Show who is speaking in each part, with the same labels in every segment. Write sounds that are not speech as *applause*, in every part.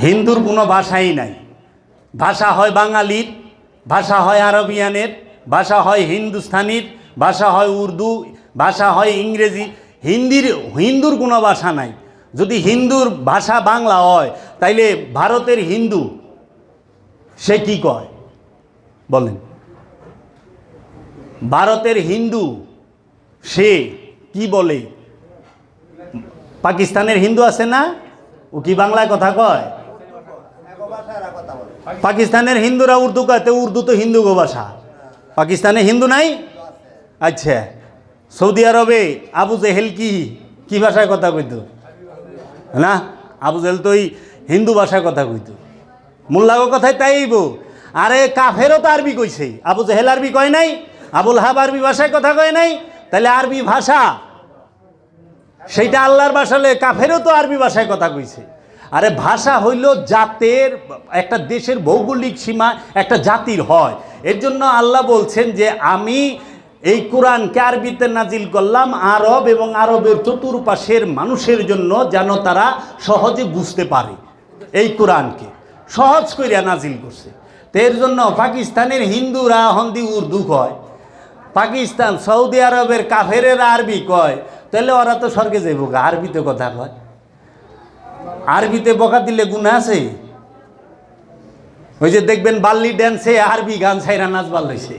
Speaker 1: হিন্দুর কোনো ভাষাই নাই। ভাষা হয় বাঙালির, ভাষা হয় আরবিয়ানের, ভাষা হয় হিন্দুস্তানির, ভাষা হয় উর্দু, ভাষা হয় ইংরেজি। হিন্দির, হিন্দুর কোনো ভাষা নাই। যদি হিন্দুর ভাষা বাংলা হয়, তাইলে ভারতের হিন্দু, সে কি কয়? বলেন। ভারতের হিন্দু, সে কি বলে? পাকিস্তানের হিন্দু আছে না? ও কি বাংলায় কথা কয়? পাকিস্তানের হিন্দুরা উর্দু কয়? তো উর্দু তো হিন্দু গো ভাষা। পাকিস্তানে হিন্দু নাই? আচ্ছা। সৌদি আরবে আবু জেহেল কি? কি ভাষায় কথা কইত? না? আবু জেহেল তো ওই হিন্দু ভাষায় কথা কইত। মোল্লাগো কথায় তাইব আরে কাফেরও তো আরবি কইছে। আবু জেহেল আরবি কয় নাই? আবুল হাব আরবি ভাষায় কথা কয় নাই? তাহলে আরবি ভাষা সেইটা আল্লাহর ভাষা হলে কাফেরও তো আরবি ভাষায় কথা কইছে। আরে ভাষা হইল জাতের, একটা দেশের ভৌগোলিক সীমা, একটা জাতির হয়। এর জন্য আল্লাহ বলছেন যে, আমি এই কোরআনকে আরবিতে নাজিল করলাম আরব এবং আরবের চতুর্পাশের মানুষের জন্য যেন তারা সহজে বুঝতে পারে এই কোরআনকে। সহজ করিয়া নাজিল করছে। তো এর জন্য পাকিস্তানের হিন্দুরা, হন্দি, উর্দু কয়, পাকিস্তান, সৌদি আরবের কাফেরেরা আরবি কয় তাহলে ওরা তো স্বর্গে যাইব আরবিতে কথা কয়। আরবিতে বকা দিলে গুণা আছে? ওই যে দেখবেন বাল্লি ড্যান্সে আরবি গান ছাইরা নাচ ভালো হয়েছে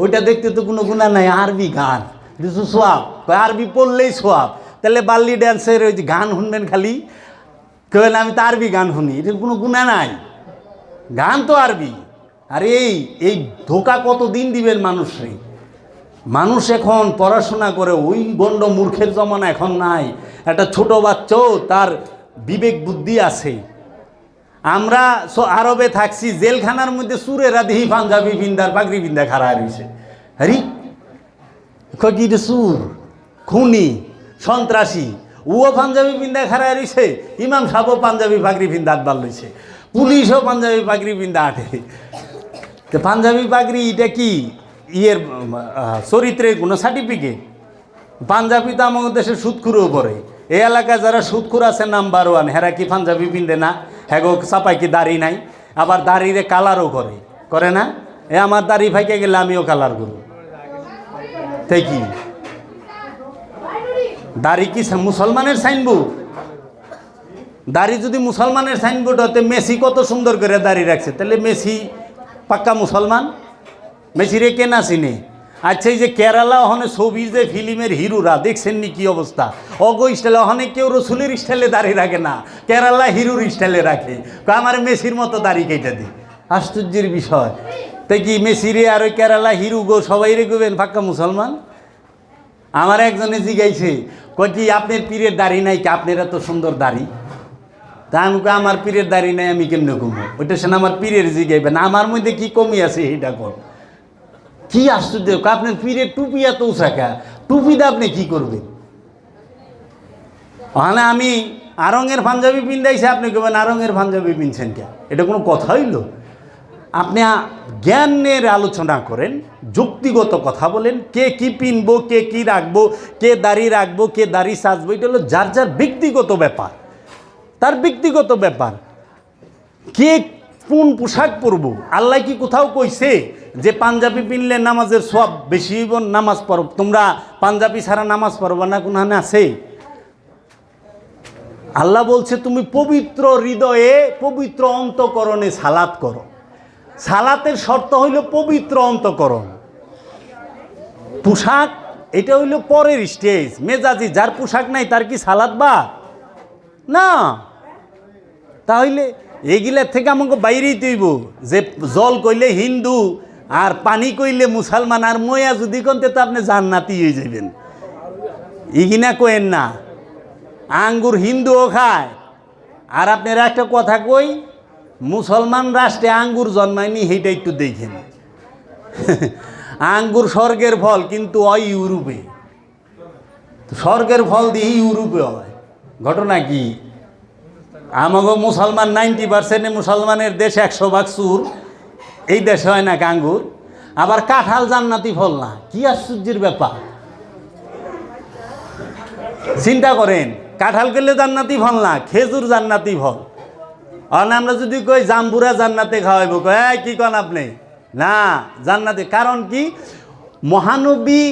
Speaker 1: ওইটা দেখতে তো কোনো গুণা নাই, আরবি গান। কিছু সোয়াব। আরবি পড়লেই সোয়াব। তাহলে বাল্লি ড্যান্সের ওই যে গান শুনবেন খালি? কেন আমি তো আরবি গান শুনি, এটা কোনো গুণা নাই। গান তো আরবি। আর এই এই ধোকা কত দিন দিবেন মানুষরে? মানুষ এখন পড়াশোনা করে ওই গণ্ড মূর্খের জমানা এখন নাই। একটা ছোট বাচ্চাও তার বিবেক বুদ্ধি আছে। আমরা আরবে থাকছি, জেলখানার মধ্যে সুরেরা দিহি পাঞ্জাবি বিন্দার পাগড়ি বিন্দা খাড়া রয়েছে। হরি? কয় সুর? খুনি? সন্ত্রাসী? উও পাঞ্জাবি বিন্দা খাড়া রয়েছে, ইমাম সাহেবও পাঞ্জাবি পাগড়ি বিন্দা আটবার লইছে। পুলিশও পাঞ্জাবি পাগড়ি বিন্দা আটে। তো পাঞ্জাবি পাগড়ি এটা কি? ইয়ের চরিত্রের কোনো সার্টিফিকেট পাঞ্জাবি তো আমাদের দেশে সুদখুরও করে এই এলাকায় যারা সুদখুর আছে নাম্বার ওয়ান হেরা কি পাঞ্জাবি পিন্দে না? হ্যাগো চাপাই কি দাড়ি নাই? আবার দাড়িরে কালারও করে। করে না? এ আমার দাড়ি ফাইকে গেলে আমিও কালার করব। তাই কি? দাড়ি কি মুসলমানের সাইনবোর্ড দাড়ি যদি মুসলমানের সাইনবোর্ড হতে মেসি কত সুন্দর করে দাড়ি রাখছে। তাহলে মেসি পাক্কা মুসলমান? মেসিরে কে না চিনে আচ্ছা এই যে কেরালা ওখানে ছবির যে ফিল্মের হিরোরা দেখছেন নি কি অবস্থা অগো স্টাইলে ওখানে কেউ রসুলের স্টাইলে দাঁড়িয়ে রাখে না কেরালা হিরোর স্টাইলে রাখে আমার মেসির মতো দাড়ি কেটে দিই আশ্চর্যের বিষয় তাই কি মেসিরে আর ওই কেরালা হিরু গো সবাই রে গোবেন পাক্কা মুসলমান আমার একজনে জিগাইছে কয় কি আপনার পীরের দাড়ি নাই কি আপনার এত সুন্দর দাড়ি তা আমি আমার পীরের দাড়ি নাই আমি কেমনে কমবো ওইটা সে আমার পীরের জিগাইবেন আমার মধ্যে কি কমি আছে এটা কর কি আশ্চর্য আপনার পীরের টুপি এত উঁচাকা টুপিতে আপনি কি করবেন? ওখানে আমি আরঙের পাঞ্জাবি পিন্দাইছে আপনি কেবেন আরঙের পাঞ্জাবি পিনছেন কে? এটা কোনো কথা হইল? আপনি জ্ঞানের আলোচনা করেন, যুক্তিগত কথা বলেন, কে কি পিনবো, কে কি রাখব, কে দাড়ি রাখব, কে দাড়ি সাজবো, এটা হলো যার যার ব্যক্তিগত ব্যাপার। তার ব্যক্তিগত ব্যাপার। কে কোন পোশাক পরব? আল্লাহ কি কোথাও কইছে? যে পাঞ্জাবি পিনলে নামাজের সব বেশি নামাজ পড়ব। তোমরা পাঞ্জাবি ছাড়া নামাজ পড়বা না কোনখানে আছে? আল্লাহ বলছে, তুমি পবিত্র হৃদয়ে পবিত্র অন্তকরণে সালাত করো। সালাতের শর্ত হইল পবিত্র অন্তকরণ। পোশাক, এটা হইল পরের স্টেজ মেজাজি, যার পোশাক নাই, তার কি সালাদ বা? না। তাহলে এইগুলার থেকে আমাকে বাইরেই তৈব যে জল কইলে হিন্দু আর পানি কইলে মুসলমান আর ময়া যদি কনতে তো আপনি জান্নাতি হয়ে যাবেন ইগিনা কোয়েন না, আঙ্গুর হিন্দুও খায়। আর আপনারা একটা কথা কই, মুসলমান রাষ্ট্রে আঙ্গুর জন্মায়নি, সেইটা একটু দেখেন। আঙ্গুর স্বর্গের ফল কিন্তু হয় ইউরোপে। স্বর্গের ফল দিয়ে ইউরোপে হয়। ঘটনা কি? আমাগো মুসলমান নাইনটি পার্সেন্টে মুসলমানের দেশ একশো ভাগ সুর এই দেশে হয় না কাঙ্গুর আবার কাঁঠাল জান্নাতি ফল না কি আশ্চর্যের ব্যাপার। চিন্তা করেন কাঁঠাল করলে জান্নাতি ফল না খেজুর জান্নাতি ফল। আর আমরা যদি কই জাম্বুরা জান্নাতে খাওয়াইব কয় "এই, কি কন আপনি? না জান্নাতে কারণ কি? মহানবী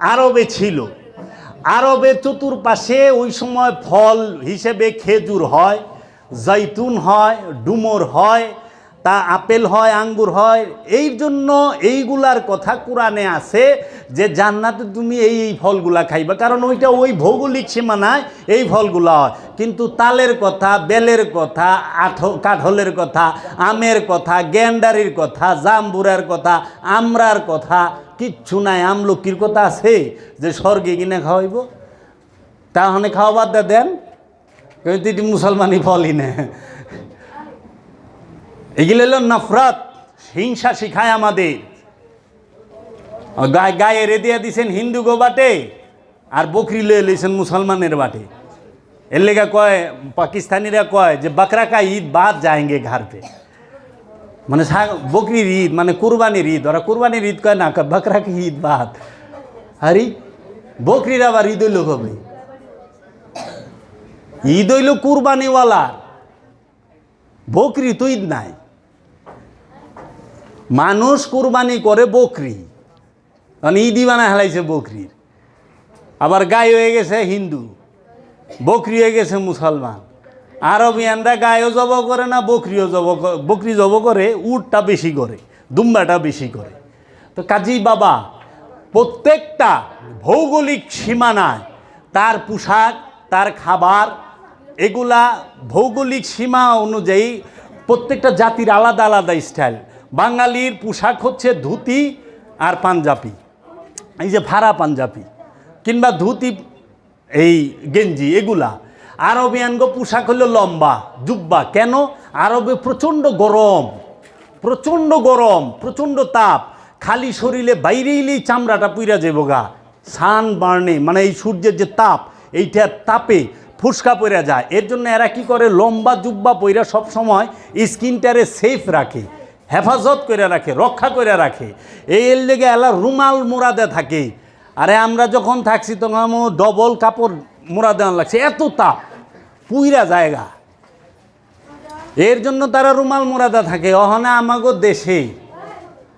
Speaker 1: আরবে ছিল। আরবের চতুর্পাশে ওই সময় ফল হিসেবে খেজুর হয় জৈতুন হয় ডুমর হয় তা আপেল হয়, আঙ্গুর হয়, এই জন্য এইগুলার কথা কোরআনে আছে যে জান্নাতে তুমি এই এই ফলগুলা খাইবা। কারণ ওইটা ওই ভৌগোলিক সীমানায় এই ফলগুলা হয়। কিন্তু তালের কথা, বেলের কথা, আঠ, কাঠলের কথা, আমের কথা, গ্যান্ডারির কথা, জাম্বুরার কথা, আমরার কথা, কিচ্ছু নাই। আমলকির কথা আছে যে স্বর্গে কিনে খাওয়াইব। তাহলে খাওয়া বাদ দেন। কিন্তু এটি ফলই না। এগুলো হলো নফরত, হিংসা শিখায় আমাদের। গায়ে গায়ে রেদিয়া দিছেন হিন্দু গো বাটে, আর বকরি লয়ে লইছেন মুসলমানের বাটে। এর লেগা কয়, পাকিস্তানিরা কয় যে বকরা কা ঈদ বাদ যাएंगे ঘর পে। মানে বকরির ঈদ মানে কুরবানির ঈদ। ওরা কুরবানির ঈদ কয় না বকরা কি ঈদ বাদ। আরে, বকরির আবার ঈদ হইল কবে? ঈদ হইল কুরবানিওয়ালা বকরি তো ঈদ নাই। মানুষ কুরবানি করে বকরি। মানে ঈদই বানা হেলাইছে বকরির। আবার গাই হয়ে গেছে হিন্দু, বকরি হয়ে গেছে মুসলমান। আরবিয়ানরা গায়েও জব করে না, বকরিও জব বকরি জব করে, উটটা বেশি করে, দুম্বাটা বেশি করে। তো কাজী বাবা, প্রত্যেকটা ভৌগোলিক সীমানায় তার পোশাক, তার খাবার, এগুলা ভৌগোলিক সীমা অনুযায়ী প্রত্যেকটা জাতির আলাদা আলাদা স্টাইল। বাঙালির পোশাক হচ্ছে ধুতি আর পাঞ্জাবি। এই যে ভাড়া পাঞ্জাবি কিংবা ধুতি, এই গেঞ্জি, এগুলা। আরবিয়ানগ পোশাক হলো লম্বা, জুব্বা। কেন? আরবে প্রচণ্ড গরম প্রচণ্ড গরম, প্রচণ্ড তাপ। খালি শরীরে বাইরে এলেই চামড়াটা পুইরা যাব গা। সান বার্নে মানে এই সূর্যের যে তাপ এইটার তাপে ফুসকা পইরা যায়। এর জন্য এরা কি করে? লম্বা জুব্বা পইরা সব সময় স্কিনটারে সেফ রাখে। হেফাজত করে রাখে, রক্ষা করে রাখে। এই এর লেগে এলা রুমাল মোড়াদে থাকে। আরে আমরা যখন থাকছি তখন ডবল কাপড় মোড়া লাগছে এত তাপ, পুইরা জায়গা। এর জন্য তারা রুমাল মোড়াদা থাকে। অহনে আমাগো দেশে।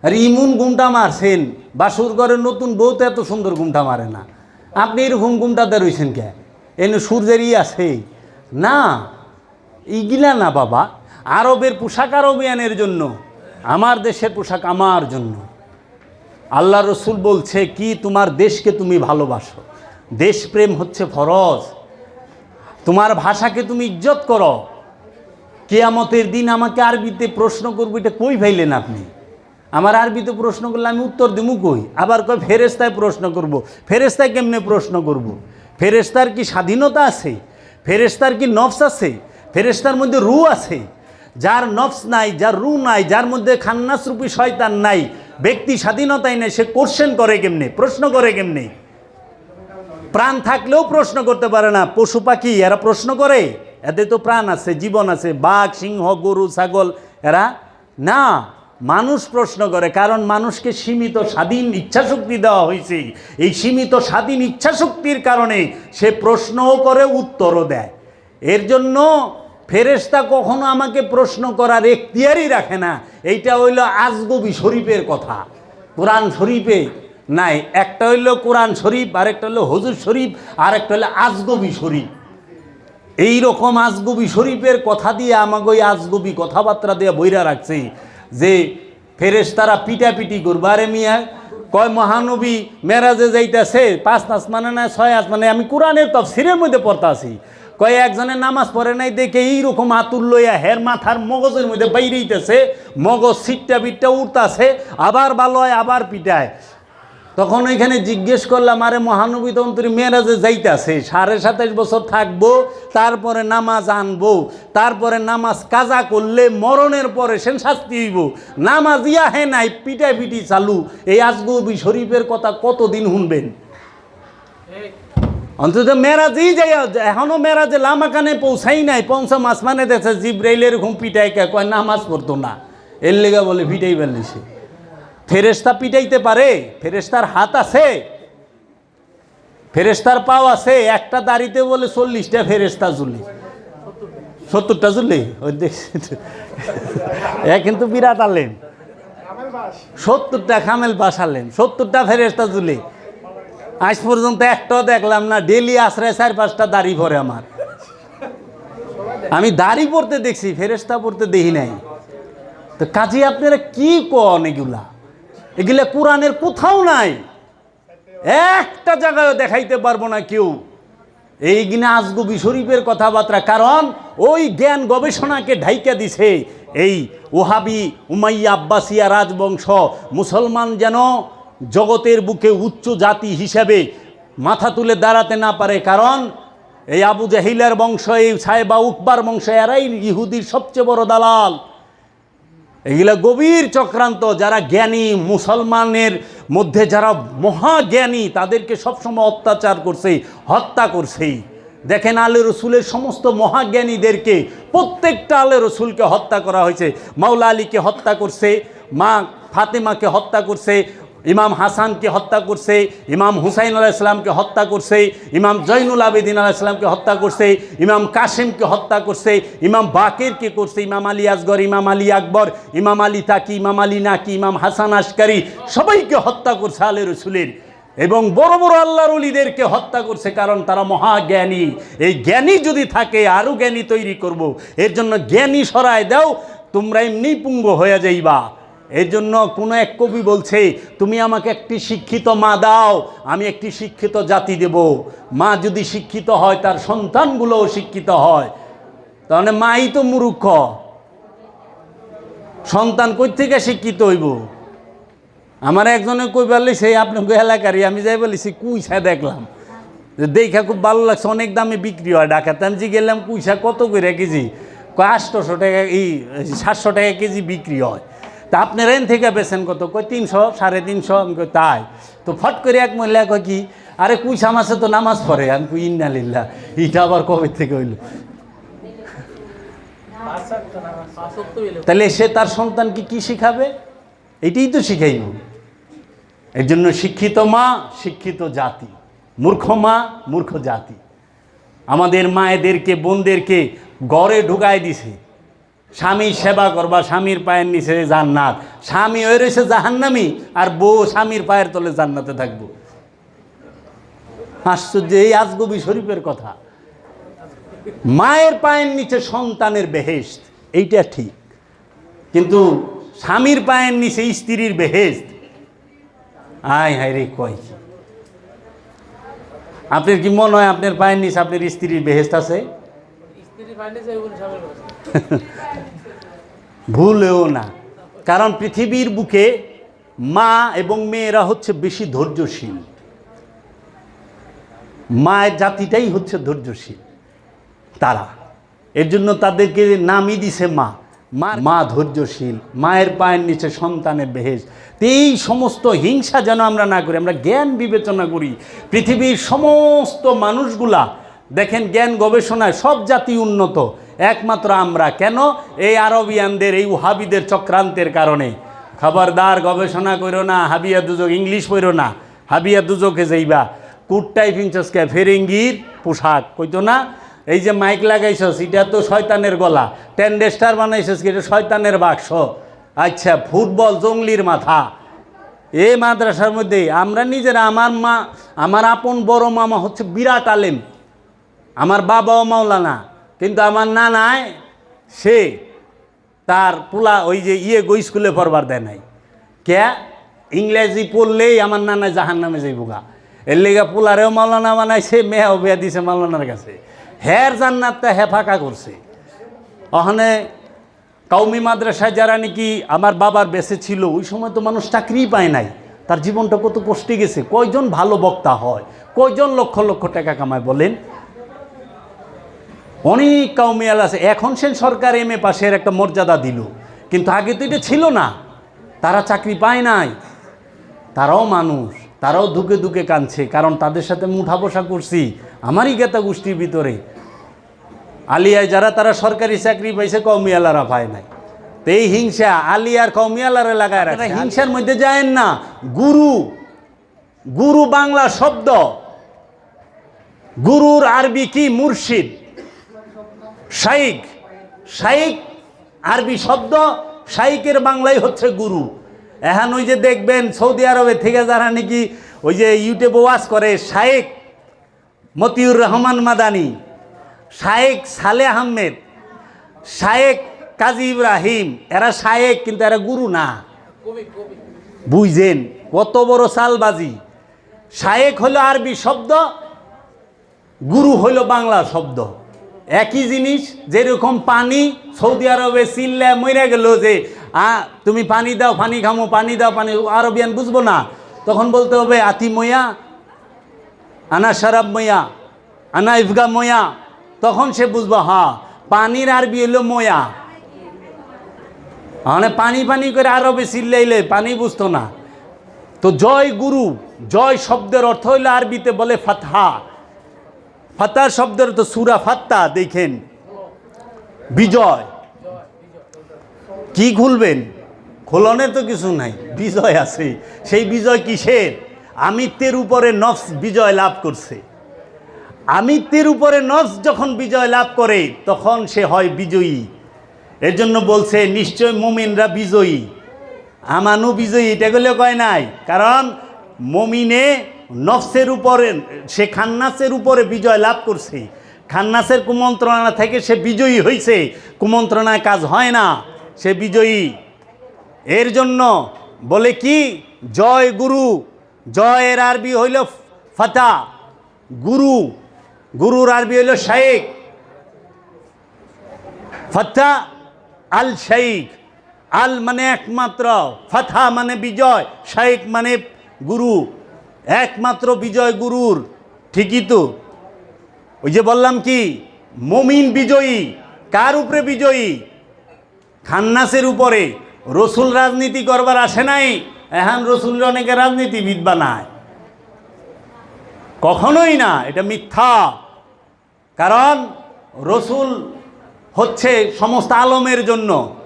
Speaker 1: আর ইমুন গুমটা মারছেন। বাসুর ঘরে নতুন বউ তো এত সুন্দর গুমটা মারে না। আপনি এরকম গুমটাতে রয়েছেন কে? এনে ই আছে। না, ইগিলা না বাবা। আরবের পোশাক আরবিয়ানের জন্য। আমার দেশের পোশাক আমার জন্য। আল্লাহ রসুল বলছে, কি তোমার দেশকে তুমি ভালোবাসো? দেশপ্রেম হচ্ছে ফরজ। তোমার ভাষাকে তুমি ইজ্জত করো। কেয়ামতের দিন আমাকে আরবিতে প্রশ্ন করব, এটা কই ভাইলেন আপনি? আমার আরবিতে প্রশ্ন করলে আমি উত্তর দিমু কই? আবার কয় ফেরেস্তায় প্রশ্ন করব। ফেরেস্তায় কেমনে প্রশ্ন করব। ফেরেস্তার কি স্বাধীনতা আছে? ফেরেস্তার কি নফস আছে? ফেরেস্তার মধ্যে রু আছে? যার নফস নাই, যার রু নাই, যার মধ্যে খান্নাসরূপী শয়তান নাই, ব্যক্তি স্বাধীনতাই নেই, সে কোশ্চেন করে কেমনে? প্রশ্ন করে কেমনে? প্রাণ থাকলেও প্রশ্ন করতে পারে না। পশু পাখি, এরা প্রশ্ন করে। এদের তো প্রাণ আছে, জীবন আছে। বাঘ, সিংহ, গরু, ছাগল, এরা না। মানুষ প্রশ্ন করে, কারণ মানুষকে সীমিত স্বাধীন ইচ্ছাশক্তি দেওয়া হয়েছে। এই সীমিত স্বাধীন ইচ্ছাশক্তির কারণে সে প্রশ্নও করে, উত্তরও দেয়। এর জন্য ফেরেশতা কখনো আমাকে প্রশ্ন করার এখতিয়ারই রাখে না। এইটা হইল আজগবি শরীফের কথা। কোরআন শরীফে নাই। একটা হইল কোরআন শরীফ, আরেকটা হইল হজুর শরীফ আর একটা হইল আজগবি শরীফ। এই রকম আজগবি শরীফের কথা দিয়ে আমাকে ওই আজগবি কথাবার্তা দিয়ে বইরা রাখছে যে ফেরেশতারা পিটাপিটি করব। আরে মিয়া, কয় মহানবী মেরাজে যাইতেছে, পাঁচ আসমানে না ছয় আসমানে? আমি কোরআনের তফসিরের মধ্যে পড়তে আছি কয়, একজনে নামাজ পড়ে নাই দেখে এইরকম আতুর লইয়া হের মাথার মগজের মধ্যে বাইরেইতেছে, মগজ সিটটা বিটটা উঠতাছে আবার ভালো হয় আবার পিটায়। তখন ওইখানে জিজ্ঞেস করলাম, আরে মহানবী তন্ত্রী মেয়েরাজে যাইতাছে, সাড়ে সাতাশ বছর থাকব, তারপরে নামাজ আনব, তারপরে নামাজ কাজা করলে মরণের পরে সে শাস্তি হইব। নামাজ ইয়া হে নাই পিটা পিটি চালু। এই আজগবি শরীফের কথা কতদিন শুনবেন? অন্তত মেরাজেই যাই এখনও মেরাজে লামাকানে পৌঁছাই নাই, পৌঁছা মাছ মানে দেখছে জিব্রাইল এরকম পিটাই কে? কয় নামাজ পড়তো না। এর লেগে বলে, পিটাই বেলিছে ফেরেস্তা পিটাইতে পারে ফেরেস্তার হাত আছে। ফেরেস্তার পাও আছে, একটা দাড়িতে বলে চল্লিশটা ফেরেস্তা ঝুলে। সত্তরটা জুলে ওই এ কিন্তু বিরাট আলেন সত্তরটা খামেল আলেন সত্তরটা ফেরেস্তা জুলে আজ পর্যন্ত একটাও দেখলাম না ডেলি আশ্রয় চার পাঁচটা দাড়ি ভরে আমার। আমি দাড়ি পড়তে দেখছি ফেরেস্তা পড়তে দেখি নাই। তো কাজে, আপনারা কি কন এগুলা? এগুলা কোরআনের কোথাও নাই। একটা জায়গায় দেখাইতে পারব না কেউ। এই কিনা আজগুবি শরীফের কথাবার্তা, কারণ ওই জ্ঞান গবেষণাকে ঢাইকা দিছে এই ওহাবি উমাইয়া আব্বাসিয়া রাজবংশ। মুসলমান যেন জগতের বুকে উচ্চ জাতি হিসেবে মাথা তুলে দাঁড়াতে না পারে, কারণ এই আবু জাহিলের বংশ, এই সাহেবা উকবার বংশ, এরাই ইহুদির সবচেয়ে বড় দালাল। এগুলা গভীর চক্রান্ত। যারা জ্ঞানী, মুসলমানের মধ্যে যারা মহাজ্ঞানী, তাদেরকে সবসময় অত্যাচার করছে, হত্যা করছে। দেখেন আলে রসুলের সমস্ত মহাজ্ঞানীদেরকে, প্রত্যেকটা আলে রসুলকে হত্যা করা হয়েছে। মাওলা আলীকে হত্যা করছে, মা ফাতেমাকে হত্যা করছে ইমাম হাসানকে হত্যা করছে, ইমাম হুসাইন আলাহ ইসলামকে হত্যা করছে, ইমাম জৈনুল আবেদিন আলাহ ইসলামকে হত্যা করছে, ইমাম কাসিমকে হত্যা করছে, ইমাম বাকেরকে করছে, ইমাম আলী আসগর, ইমাম আলী আকবর, ইমাম আলী তাকি, ইমাম আলী নাকি, ইমাম হাসান আসকারি সবাইকে হত্যা করছে আলে রসুলের। এবং বড় বড় আল্লাহর অলিদেরকে হত্যা করছে কারণ তারা মহাজ্ঞানী। এই জ্ঞানী যদি থাকে আরও জ্ঞানী তৈরি করব। এর জন্য জ্ঞানী সরায় দাও, তোমরা এমনি পুঙ্গ হয়ে যাইবা। এর জন্য কোনো এক কবি বলছে, তুমি আমাকে একটি শিক্ষিত মা দাও, আমি একটি শিক্ষিত জাতি দেব। মা যদি শিক্ষিত হয়, তার সন্তানগুলোও শিক্ষিত হয়। তাহলে মাই তো মূর্খ। সন্তান কই থেকে শিক্ষিত হইব? আমার একজনে কই বললি, সেই আপনাকে এলাকারই, আমি যাই বলেছি কুইসা দেখলাম। যে দেখা খুব ভালো লাগছে, অনেক দামে বিক্রি হয় ডাকাতে। আমি যে গেলাম কুইসা কত করে কেজি? আটশোশো টাকা, এই, সাতশো টাকা কেজি বিক্রি হয়। তা আপনার এন থেকে বেছেন কত? কই তিনশো, সাড়ে তিনশো? আমি কই, তাই। তো ফট করে এক মহিলা কয় কি, আরে কুইসা মাসে তো নামাজ পড়ে। আমি কই ইন্নালিল্লা এটা আবার কবে থেকে হইল? তাহলে সে তার সন্তানকে কি শিখাবে? এটাই তো শিখাইব। এর জন্য শিক্ষিত মা, শিক্ষিত জাতি। মূর্খ মা, মূর্খ জাতি। আমাদের মায়েদেরকে, বোনদেরকে গড়ে ঢুকায় দিছে। স্বামী সেবা করবা, স্বামীর পায়ের নিচে জান্নাত। স্বামী হয়ে রয়েছে জাহান্নামি, আর বউ স্বামীর পায়ের তলে জান্নাতে থাকব। আশ্চর্য, এই আজগবি শরীফের কথা। মায়ের পায়ের নিচে সন্তানের বেহেস্ত এইটা ঠিক। কিন্তু স্বামীর পায়ের নিচে স্ত্রীর বেহেস্ত আয় হায় রে, কয় আপনার কি মনে হয় আপনার পায়ের নিচে আপনার স্ত্রীর বেহেস্ত আছে। *laughs* ভুলেও না। কারণ পৃথিবীর বুকে মা এবং মেয়েরা হচ্ছে বেশি ধৈর্যশীল। মায়ের জাতিটাই হচ্ছে ধৈর্যশীল। তারা। এর জন্য তাদেরকে নামই দিছে মা। মা মা ধৈর্যশীল মায়ের পায়ের নিচে সন্তানের বেহেজ এই সমস্ত হিংসা যেন আমরা না করি আমরা জ্ঞান বিবেচনা করি। পৃথিবীর সমস্ত মানুষগুলা দেখেন জ্ঞান গবেষণায় সব জাতি উন্নত। একমাত্র আমরা। কেন? এই আরবিয়ানদের, এই উহাবিদের চক্রান্তের কারণে। খবরদার, গবেষণা করো না, হাবিয়া দুজক ইংলিশ পড়ো না, হাবিয়া দুজকে যাইবা। কুটটাই পিঞ্চসকে ফেরেঙ্গির পোশাক, কইতো না? এই যে মাইক লাগাইছস, এটা তো শয়তানের গলা। টেন্ডেস্টার বানাইছস এটা শয়তানের বাক্স? আচ্ছা ফুটবল জঙ্গলির মাথা। এই মাদ্রাসার মধ্যে আমরা নিজেরা, আমার মা, আমার আপন বড় মামা হচ্ছে বিরাট আলেম। আমার বাবাও মাওলানা। কিন্তু আমার নানায় সে তার পোলা ওই যে ইয়ে গো স্কুলে পড়বার দেয় নাই। কে? ইংরেজি পড়লেই আমার নানা জাহান নামে যাইব গা। এর লেগা পোলারেও মাওলানা সে মেয়েও বিয়া দিছে মাওলানার কাছে। হের জান্নাতটা হে ফাঁকা করছে। ওখানে কাউমি মাদ্রাসায় যারা নাকি আমার বাবার বেঁচে ছিল, ওই সময় তো মানুষ চাকরি পায় নাই। তার জীবনটা কত কষ্টে গেছে। কয়জন ভালো বক্তা হয়? কয়জন লক্ষ লক্ষ টাকা কামায় বলেন? অনেক কাউমিয়াল আছে। এখন সে সরকার এম এ পাশের একটা মর্যাদা দিল। কিন্তু আগে তো এটা ছিল না। তারা চাকরি পায় নাই। তারাও মানুষ। তারাও দুকে দুকে কাঁদছে। কারণ তাদের সাথে মুঠা বসা করছি। আমারই গেতা গোষ্ঠীর ভিতরে। আলিয়ায় যারা তারা সরকারি চাকরি পাইছে কৌমিয়ালারা পায় নাই। তো এই হিংসা আলিয়ার কৌমিয়ালারে লাগায় রাখে হিংসার মধ্যে যায়েন না। গুরু। গুরু বাংলা শব্দ। গুরুর আরবি কি মুর্শিদ? শাইক শাইক আরবি শব্দ শাইকের বাংলায় হচ্ছে গুরু। এখন ওই যে দেখবেন সৌদি আরবে থেকে যারা নাকি ওই যে ইউটিউবে ওয়াজ করে শাইক মতিউর রহমান মাদানি শায়েক সালে আহমেদ শায়েক কাজী ইব্রাহিম, এরা শায়েক কিন্তু এরা গুরু না। বুঝছেন কত বড় সালবাজি। শায়েক হলো আরবি শব্দ, গুরু হলো বাংলা শব্দ। একই জিনিস, যেরকম পানি, সৌদি আরবে চিল্লা মরে গেল যে, আ, তুমি পানি দাও, পানি খামো, পানি দাও, পানি আরবিয়ান বুঝব না। তখন বলতে হবে, আতি ময়া আনা শরাব ময়া আনা ইফগা ময়া তখন সে বুঝব হ্যাঁ পানির আরবি হলো ময়া মানে পানি পানি করে আরবে চিল্লাইলে পানি বুঝতো না। তো জয় গুরু, জয় শব্দের অর্থ হইল আরবিতে বলে ফাতহা। ফাতা শব্দের তো সুরা ফাত্তা, দেখেন। বিজয়। কি খুলবেন? খোলনের তো কিছু নাই, বিজয় আছে। সেই বিজয় কিসের? আমিত্বের উপরে নফস বিজয় লাভ করছে। আমিত্বের উপরে নফস যখন বিজয় লাভ করে, তখন সে হয় বিজয়ী। এর জন্য বলছে, নিশ্চয় মুমিনরা বিজয়ী। আমানু বিজয়ী, এটা কয় নাই। কারণ মমিনে নফসের উপরে, সে খান্নাসের উপরে বিজয় লাভ করছে। খান্নাসের কুমন্ত্রণা থেকে সে বিজয়ী হয়েছে কুমন্ত্রণায় কাজ হয় না, সে বিজয়ী। এর জন্য বলে কি? জয় গুরু, জয়ের আরবি হইল ফাতা, গুরু। গুরুর আরবি হইল শাইক ফাতা আল শাইক আল মানে একমাত্র ফাথা মানে বিজয় শাইক মানে গুরু। একমাত্র বিজয় গুরুর, ঠিকই তো। ওই যে বললাম কি, মমিন বিজয়ী, কার উপরে বিজয়ী? খান্নাসের উপরে। রসুল রাজনীতি করবার আসে নাই, এখন রসুল অনেকে রাজনীতিবিদ বানায়। কখনোই না, এটা মিথ্যা। কারণ রসুল হচ্ছে সমস্ত আলমের জন্য।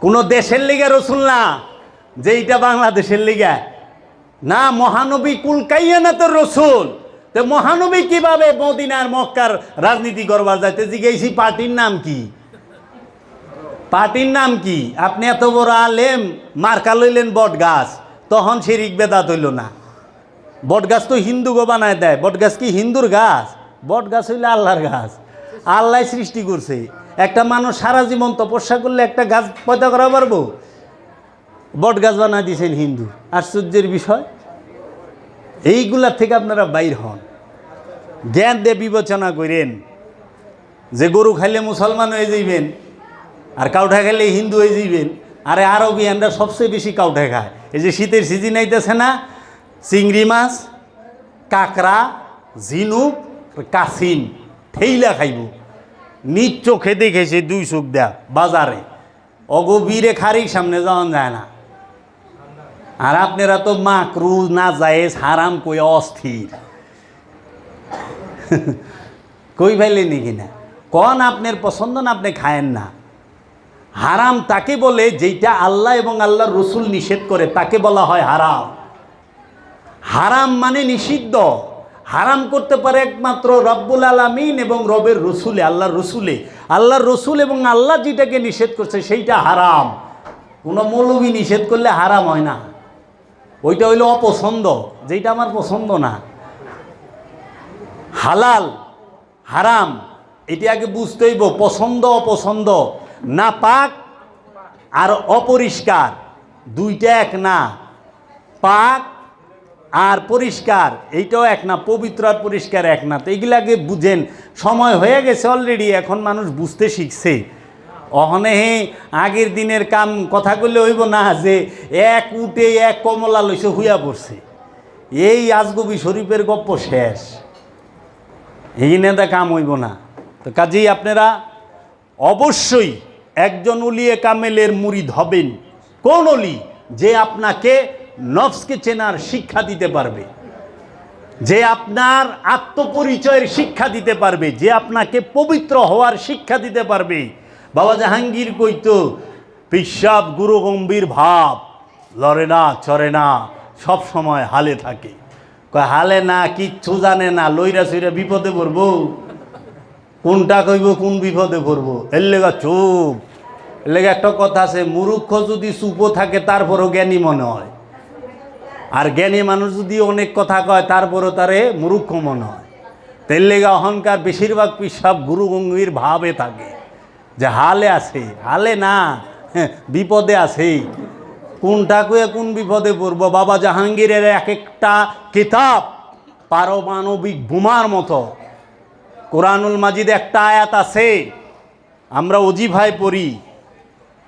Speaker 1: কোনো দেশের লিগে রসুল না যে এইটা বাংলাদেশের লিগে। না মহানবী কুলকাইয়া না তো রসুল। তো মহানবী কীভাবে মদিনার মক্কার রাজনীতি করবার যাইতে জিজ্ঞেসি পার্টির নাম কি? পার্টির নাম কি? আপনি এত বড় আলেম, মার্কা লইলেন বট গাছ তখন শিরিক বেদাত হইল না। বট গাছ তো হিন্দু গো বানায় দেয়। বট গাছ কি হিন্দুর গাছ? বট গাছ হইলে আল্লাহর গাছ। আল্লাহ সৃষ্টি করছে। একটা মানুষ সারা জীবন তপস্যা করলে একটা গাছ পয়দা করা পারব? বট গাছ বানায় দিয়েছেন হিন্দু। আশ্চর্যের বিষয় এইগুলার থেকে আপনারা বাইর হন। জ্ঞান দিয়ে বিবেচনা করেন যে গরু খাইলে মুসলমান হয়ে যাইবেন, আর কাউঠা খাইলে হিন্দু হয়ে যাইবেন। আরে আরবিয়ানরা সবচেয়ে বেশি কাউঠা খায় এই যে শীতের সিজন আইতেছে না, চিংড়ি মাছ, কাঁকড়া, ঝিনুক কাসিম ঠেইলা খাইব। নিজ চোখে দেখেছে দুই চোখ দেয়া, বাজারে। অগভীরে খারিক সামনে যাওয়া যায় না। আর আপনারা তো মাকরু না যায় হারাম কই অস্থির। কই নাকি না কন আপনার পছন্দ না আপনি খায়েন না। হারাম তাকে বলে যেইটা আল্লাহ এবং আল্লাহর রসুল নিষেধ করে, তাকে বলা হয় হারাম। হারাম মানে নিষিদ্ধ। হারাম করতে পারে একমাত্র রব্বুল আলমিন এবং রবের রসুলে, আল্লাহর রসুলে। আল্লাহর রসুল এবং আল্লাহ যেটাকে নিষেধ করছে, সেইটা হারাম। কোনো মৌলবি নিষেধ করলে হারাম হয় না। ওইটা হইল অপছন্দ যেটা আমার পছন্দ না। হালাল, হারাম, এটি আগে বুঝতে হইব, পছন্দ, অপছন্দ, না পাক আর অপরিষ্কার, দুইটা এক না। পাক আর পরিষ্কার, এইটাও এক না, পবিত্র আর পরিষ্কার এক না। তো এইগুলাকে বুঝেন, সময় হয়ে গেছে অলরেডি এখন মানুষ বুঝতে শিখছে। অহনে হে আগের দিনের কাম কথা করলে হইব না যে এক উঠে এক কমলা লইছে হুইয়া পড়ছে। এই আজগবি শরীফের গপ্প শেষ। এই নেতা কাম হইব না। তো কাজেই আপনারা অবশ্যই একজন উলিয়ে কামেলের মুরিদ হবেন। কোন অলি? যে আপনাকে নফসকে চেনার শিক্ষা দিতে পারবে। যে আপনার আত্মপরিচয়ের শিক্ষা দিতে পারবে। যে আপনাকে পবিত্র হওয়ার শিক্ষা দিতে পারবে। বাবা জাহাঙ্গীর কইতো পিসাব গুরু গম্ভীর ভাব, লড়ে না, চড়ে না, সব সময় হালে থাকে। কয়, হালে না, কিচ্ছু জানে না, লইরা সইরা বিপদে পড়ব। কোনটা কইব, কোন বিপদে পড়ব? এর লেগা চুপ। এর লেগে একটা কথা আছে মুরুক্ষ যদি চুপও থাকে, তারপরও জ্ঞানী মনে হয়। আর জ্ঞানী মানুষ যদি অনেক কথা কয়, তারপরও তারে মুরুক্ষ মনে হয়। তেল লেগে অহংকার বেশিরভাগ পিসাব গুরু গঙ্গির ভাবে থাকে। যে হালে আছে, হালে না, বিপদে আছেই কোনটা কয়ে কোন বিপদে পড়ব? বাবা জাহাঙ্গীরের এক একটা কিতাব পারমাণবিক বোমার মতো। কোরআনুল মাজিদ একটা আয়াত আছে, আমরা অজিভায় পড়ি,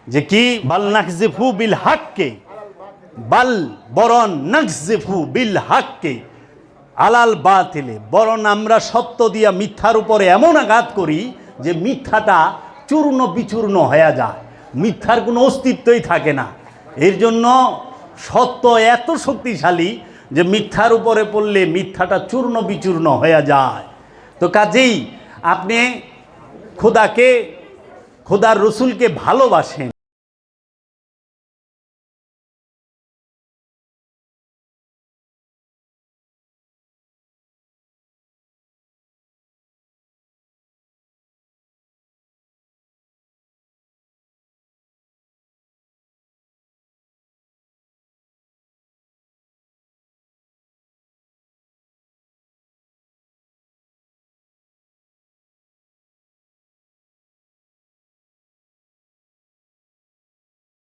Speaker 1: যে কি? বাল নাকজিফু বিল হাক্কে, বাল বরণ নাকজিফু বিল হাক্কে, আলাল বাতিলে। বরণ আমরা সত্য দিয়া মিথ্যার উপরে এমন আঘাত করি যে মিথ্যাটা চূর্ণ বিচূর্ণ হয়ে যায়। মিথ্যার কোনো অস্তিত্বই থাকে না। এর জন্য সত্য এত শক্তিশালী যে মিথ্যার উপরে পড়লে মিথ্যাটা চূর্ণ বিচূর্ণ হয়ে যায়। তো কাজেই আপনি খোদাকে, খোদার রসুলকে ভালোবাসেন।